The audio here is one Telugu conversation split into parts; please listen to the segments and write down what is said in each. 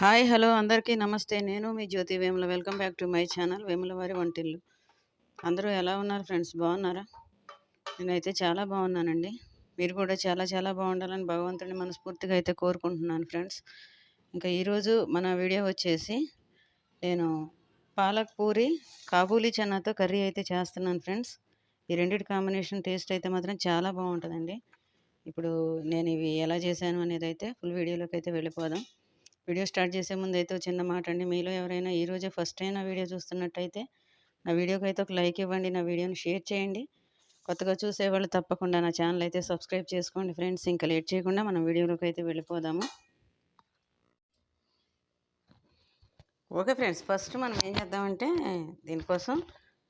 హాయ్ హలో అందరికీ నమస్తే. నేను మీ Jyothi Vemula. Welcome back to my channel Vemula వారి వంటిల్లు. అందరూ ఎలా ఉన్నారు ఫ్రెండ్స్? బాగున్నారా? నేనైతే చాలా బాగున్నానండి. మీరు కూడా చాలా చాలా బాగుండాలని భగవంతుడిని మనస్ఫూర్తిగా అయితే కోరుకుంటున్నాను ఫ్రెండ్స్. ఇంకా ఈరోజు మన వీడియో వచ్చేసి నేను పాలక్ పూరి కాబూలీ చనాతో కర్రీ అయితే చేస్తున్నాను ఫ్రెండ్స్. ఈ రెండింటి కాంబినేషన్ టేస్ట్ అయితే మాత్రం చాలా బాగుంటుందండి. ఇప్పుడు నేను ఇవి ఎలా చేశాను అనేది అయితే ఫుల్ వీడియోలోకి అయితే వెళ్ళిపోదాం. వీడియో స్టార్ట్ చేసే ముందు అయితే చిన్న మాట అండి మీలో ఎవరైనా ఈరోజే ఫస్ట్ టైం నా వీడియో చూస్తున్నట్టయితే నా వీడియోకి అయితే ఒక లైక్ ఇవ్వండి నా వీడియోని షేర్ చేయండి. కొత్తగా చూసేవాళ్ళు తప్పకుండా నా ఛానల్ అయితే సబ్స్క్రైబ్ చేసుకోండి ఫ్రెండ్స్. ఇంకా లేట్ చేయకుండా మనం వీడియోలోకి అయితే వెళ్ళిపోదాము. ఓకే ఫ్రెండ్స్ ఫస్ట్ మనం ఏం చేద్దామంటే దీనికోసం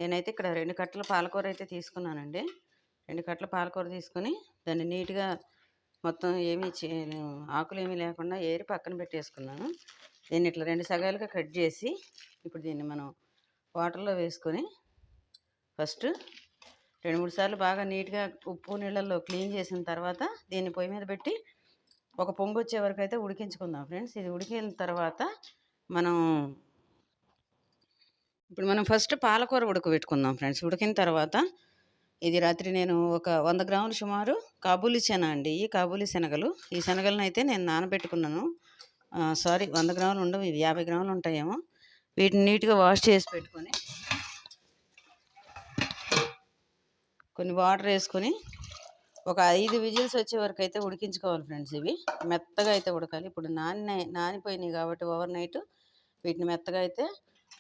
నేనైతే ఇక్కడ రెండు కట్టల పాలకూర అయితే తీసుకున్నానండి. రెండు కట్టల పాలకూర తీసుకొని దాన్ని నీట్గా మొత్తం ఏమీ ఆకులు ఏమీ లేకుండా ఏరి పక్కన పెట్టేసుకున్నాను. దీన్ని ఇట్లా రెండు సగాలుగా కట్ చేసి ఇప్పుడు దీన్ని మనం వాటర్లో వేసుకొని ఫస్ట్ రెండు మూడు సార్లు బాగా నీట్గా ఉప్పు నీళ్ళల్లో క్లీన్ చేసిన తర్వాత దీన్ని పొయ్యి మీద పెట్టి ఒక పొంగు వచ్చే వరకు అయితే ఉడికించుకుందాం ఫ్రెండ్స్. ఇది ఉడికిన తర్వాత మనం ఇప్పుడు మనం ఫస్ట్ పాలకూర ఉడకబెట్టుకుందాం ఫ్రెండ్స్. ఉడికిన తర్వాత ఇది రాత్రి నేను ఒక వంద గ్రాములు సుమారు కాబూలీ శన అండి. ఈ కాబూలి శనగలు. ఈ శనగలను అయితే నేను నానబెట్టుకున్నాను. సారీ వంద గ్రాములు ఉండవు ఇవి యాభై గ్రాములు ఉంటాయేమో. వీటిని నీట్గా వాష్ చేసి పెట్టుకొని కొన్ని వాటర్ వేసుకొని ఒక ఐదు విజిల్స్ వచ్చే వరకు అయితే ఉడికించుకోవాలి ఫ్రెండ్స్ ఇవి. మెత్తగా అయితే ఉడకాలి. ఇప్పుడు నాని నానిపోయినాయి కాబట్టి ఓవర్ నైట్ వీటిని మెత్తగా అయితే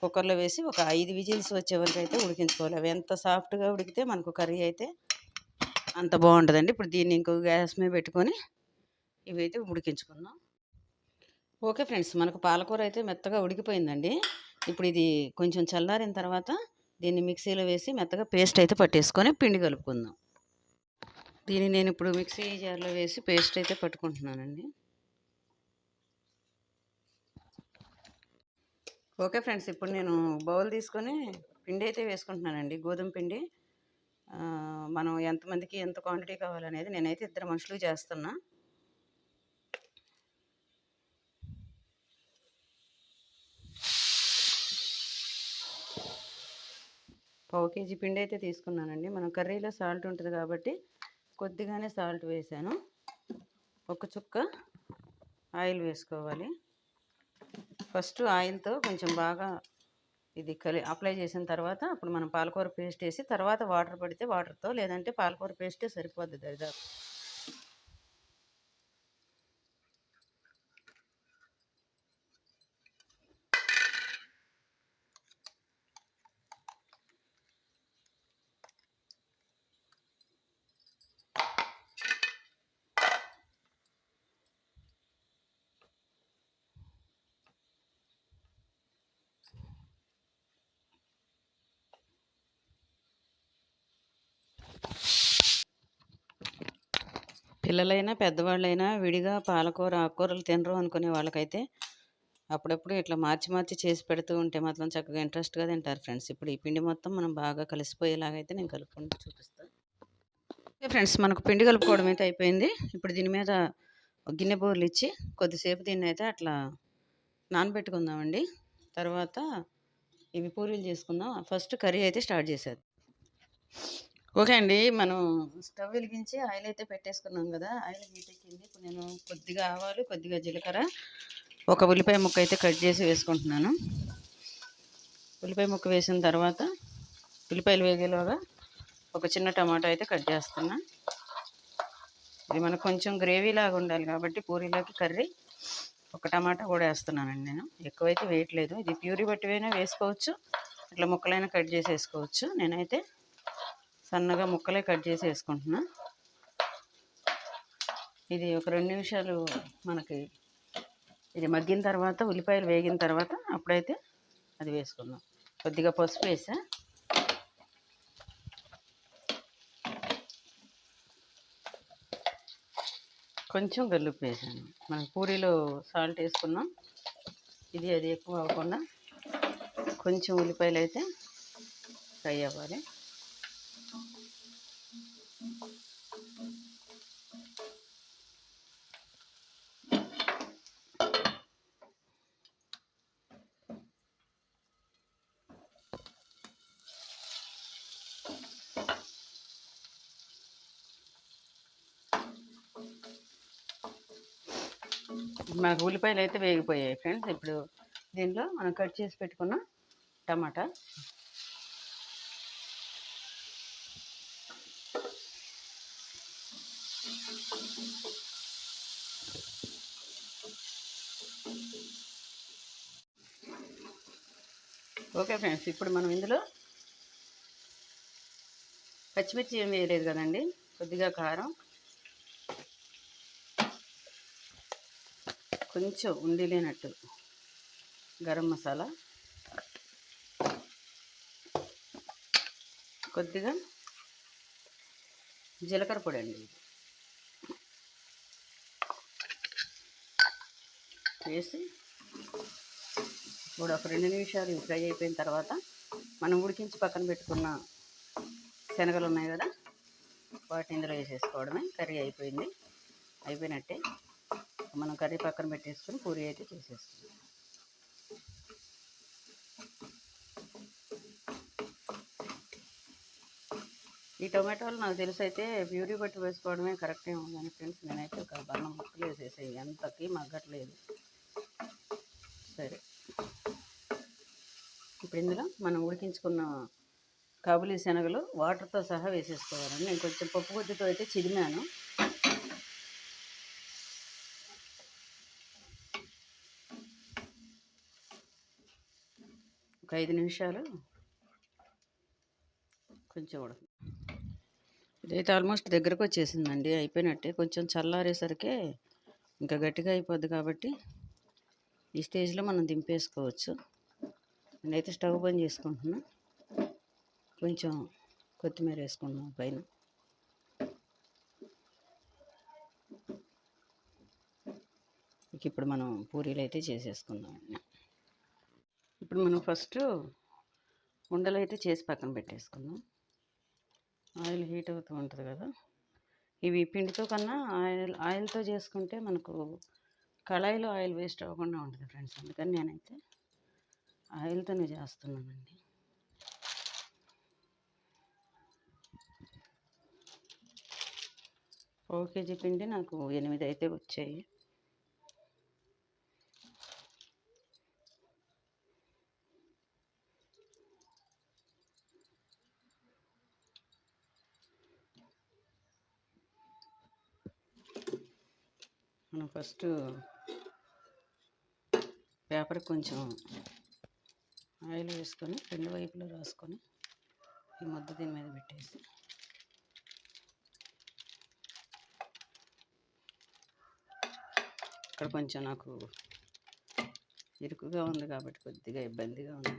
కుక్కర్లో వేసి ఒక ఐదు విజిల్స్ వచ్చే వరకు అయితే ఉడికించుకోవాలి. అవి ఎంత సాఫ్ట్గా ఉడికితే మనకు కర్రీ అయితే అంత బాగుంటుందండి. ఇప్పుడు దీన్ని ఇంకో గ్యాస్ మీద పెట్టుకొని ఇవి అయితే ఉడికించుకుందాం. ఓకే ఫ్రెండ్స్ మనకు పాలకూర అయితే మెత్తగా ఉడికిపోయిందండి. ఇప్పుడు ఇది కొంచెం చల్లారిన తర్వాత దీన్ని మిక్సీలో వేసి మెత్తగా పేస్ట్ అయితే పట్టేసుకొని పిండి కలుపుకుందాం. దీన్ని నేను ఇప్పుడు మిక్సీ జార్లో వేసి పేస్ట్ అయితే పట్టుకుంటున్నానండి. ఓకే ఫ్రెండ్స్ ఇప్పుడు నేను బౌల్ తీసుకొని పిండి అయితే వేసుకుంటున్నానండి. గోధుమ పిండి. మనం ఎంతమందికి ఎంత క్వాంటిటీ కావాలనేది నేనైతే ఇద్దరు మనుషులు చేస్తున్నా. పావు కేజీ పిండి అయితే తీసుకున్నానండి. మనం కర్రీలో సాల్ట్ ఉంటుంది కాబట్టి కొద్దిగానే సాల్ట్ వేసాను. ఒక చుక్క ఆయిల్ వేసుకోవాలి. ఫస్ట్ ఆయిల్తో కొంచెం బాగా ఇది కలి అప్లై చేసిన తర్వాత అప్పుడు మనం పాలకూర పేస్ట్ వేసి తర్వాత వాటర్ పడితే వాటర్తో లేదంటే పాలకూర పేస్టే సరిపోద్ది దరిదాపు. పిల్లలైనా పెద్దవాళ్ళైనా విడిగా పాలకూర ఆకుకూరలు తినరు అనుకునే వాళ్ళకైతే అప్పుడప్పుడు ఇట్లా మార్చి మార్చి చేసి పెడుతూ ఉంటే మాత్రం చక్కగా ఇంట్రెస్ట్గా తింటారు ఫ్రెండ్స్. ఇప్పుడు ఈ పిండి మొత్తం మనం బాగా కలిసిపోయేలాగైతే నేను కలుపుకుంటూ చూపిస్తాను ఓకే ఫ్రెండ్స్ మనకు పిండి కలుపుకోవడం అయితే అయిపోయింది. ఇప్పుడు దీని మీద గిన్నె బోర్లు ఇచ్చి కొద్దిసేపు దీన్ని అయితే అట్లా నానబెట్టుకుందామండి. తర్వాత ఇవి పూరీలు చేసుకుందాం. ఫస్ట్ కర్రీ అయితే స్టార్ట్ చేసేది ఓకే అండి. మనం స్టవ్ వెలిగించి ఆయిల్ అయితే పెట్టేసుకున్నాం కదా ఆయిల్ హీట్ ఎక్కింది. ఇప్పుడు నేను కొద్దిగా ఆవాలు కొద్దిగా జీలకర్ర ఒక ఉల్లిపాయ ముక్క అయితే కట్ చేసి వేసుకుంటున్నాను. ఉల్లిపాయ ముక్క వేసిన తర్వాత ఉల్లిపాయలు వేగేలోగా ఒక చిన్న టమాటా అయితే కట్ చేస్తున్నా. ఇది మనకు కొంచెం గ్రేవీ లాగా ఉండాలి కాబట్టి పూరీలోకి కర్రీ ఒక టమాటా కూడా వేస్తున్నానండి నేను. ఎక్కువైతే వేయట్లేదు. ఇది ప్యూరీ బట్టివైనా వేసుకోవచ్చు. ఇట్లా ముక్కలైనా కట్ చేసి వేసుకోవచ్చు. నేనైతే సన్నగా ముక్కలే కట్ చేసి వేసుకుంటున్నా. ఇది ఒక రెండు నిమిషాలు మనకి ఇది మగ్గిన తర్వాత ఉల్లిపాయలు వేగిన తర్వాత అప్పుడైతే అది వేసుకుందాం. కొద్దిగా పసుపు వేసా. కొంచెం గల్లుప్పు వేసాను. మనం పూరీలో సాల్ట్ వేసుకున్నాం. ఇది అది ఎక్కువ అవ్వకుండా కొంచెం ఉల్లిపాయలు అయితే ఫ్రై అవ్వాలి. మాకు ఉల్లిపాయలు అయితే వేగిపోయాయి ఫ్రెండ్స్. ఇప్పుడు దీనిలో మనం కట్ చేసి పెట్టుకున్న టమాటా. ఓకే ఫ్రెండ్స్ ఇప్పుడు మనం ఇందులో పచ్చిమిర్చి ఏం వేయలేదు కదండి. కొద్దిగా కారం కొంచెం ఉండి లేనట్టు గరం మసాలా. కొద్దిగా జీలకర్ర పొడి అండి వేసి ఇప్పుడు ఒక రెండు నిమిషాలు ఫ్రై అయిపోయిన తర్వాత మనం ఉడికించి పక్కన పెట్టుకున్న శనగలు ఉన్నాయి కదా వాటిని ఇందులో వేసేసుకోవడమే. కర్రీ అయిపోయింది. అయిపోయినట్టే మనం కర్రీ పక్కన పెట్టేసుకుని పూరి అయితే చేసేసుకుందాం. ఈ టొమాటోలు నాకు తెలిసి అయితే ప్యూరీ బట్టి వేసుకోవడమే కరెక్టే ఉందని ఫ్రెండ్స్. నేనైతే ఒక బన్నం ముక్కలు వేసేసాయి ఎంతకి మగ్గట్లేదు. సరే. ఇప్పుడు ఇందులో మనం ఉడికించుకున్న కాబులి శనగలు వాటర్తో సహా వేసేసుకోవాలండి. నేను కొంచెం పప్పు గుడ్డుతో అయితే చిదిమాను. ఐదు నిమిషాలు కొంచెం ఉడక. ఇదైతే ఆల్మోస్ట్ దగ్గరకు వచ్చేసిందండి అయిపోయినట్టే. కొంచెం చల్లారేసరికి ఇంకా గట్టిగా అయిపోద్ది కాబట్టి ఈ స్టేజ్లో మనం దింపేసుకోవచ్చు. నేనైతే స్టవ్ బంద్ చేసుకుంటున్నా. కొంచెం కొత్తిమీర వేసుకుంటున్నాం పైన. ఇప్పుడు మనం పూరీలు అయితే చేసేసుకుందాం ఇప్పుడు మనం ఫస్ట్ ఉండలు అయితే చేసి పక్కన పెట్టేసుకుందాం. ఆయిల్ హీట్ అవుతూ ఉంటుంది కదా. ఇవి పిండితో కన్నా ఆయిల్ ఆయిల్తో చేసుకుంటే మనకు కళాయిలో ఆయిల్ వేస్ట్ అవ్వకుండా ఉంటుంది ఫ్రెండ్స్. అందుకని నేనైతే ఆయిల్తోనే చేస్తున్నానండి. పావు కేజీ పిండి నాకు ఎనిమిది అయితే వచ్చాయి. మనం ఫస్ట్ పేపర్ కొంచెం ఆయిల్ వేసుకొని రెండు వైపులా రాసుకొని ఈ ముద్ద దీని మీద పెట్టేసి ఇక్కడ కొంచెం నాకు ఇరుకుగా ఉంది కాబట్టి కొద్దిగా ఇబ్బందిగా ఉంది.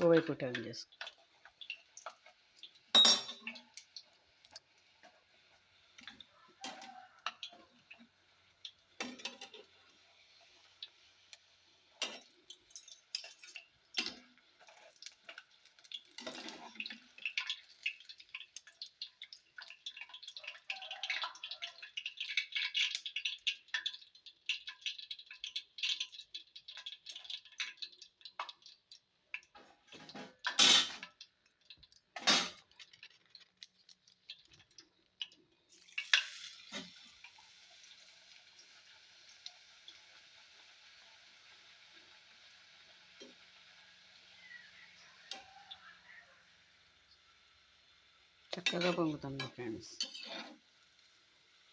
over it on this చక్కగా పొంగుతుంది ఫ్రెండ్స్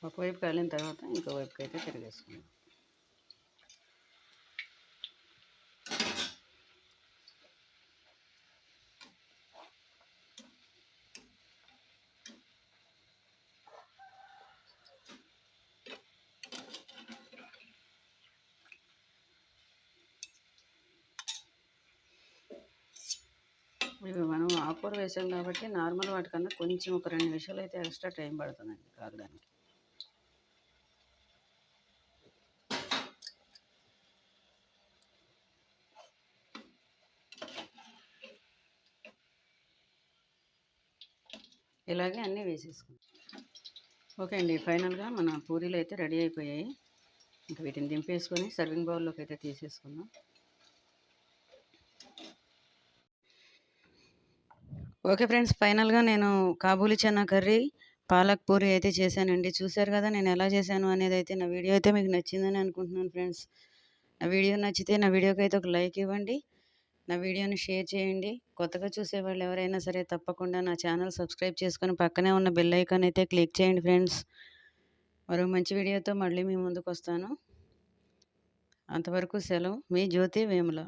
ఒకవైపు కాలిన తర్వాత ఇంకో వైపుకి అయితే తిరిగేసుకుందాం ఇవి మనం ఆకుకూర వేసాం కాబట్టి నార్మల్ వాటికన్నా కొంచెం ఒక రెండు నిమిషాలు అయితే ఎక్స్ట్రా టైం పడుతుందండి కాగడానికి. ఇలాగే అన్నీ వేసేసుకుంటాం ఓకే అండి ఫైనల్గా మన పూరీలు అయితే రెడీ అయిపోయాయి. ఇంకా వీటిని దింపేసుకొని సర్వింగ్ బౌల్లోకి అయితే తీసేసుకుందాం. ఓకే ఫ్రెండ్స్ ఫైనల్గా నేను కాబూలి చనా కర్రీ పాలక్ పూరి అయితే చేశానండి. చూశారు కదా నేను ఎలా చేశాను అనేది అయితే నా వీడియో అయితే మీకు నచ్చిందని అనుకుంటున్నాను ఫ్రెండ్స్. నా వీడియో నచ్చితే నా వీడియోకి అయితే ఒక లైక్ ఇవ్వండి. నా వీడియోని షేర్ చేయండి. కొత్తగా చూసేవాళ్ళు ఎవరైనా సరే తప్పకుండా నా ఛానల్ సబ్స్క్రైబ్ చేసుకొని పక్కనే ఉన్న బెల్ ఐకాన్ అయితే క్లిక్ చేయండి ఫ్రెండ్స్. మరో మంచి వీడియోతో మళ్ళీ మీ ముందుకు వస్తాను అంతవరకు సెలవు. మీ జ్యోతి వేముల.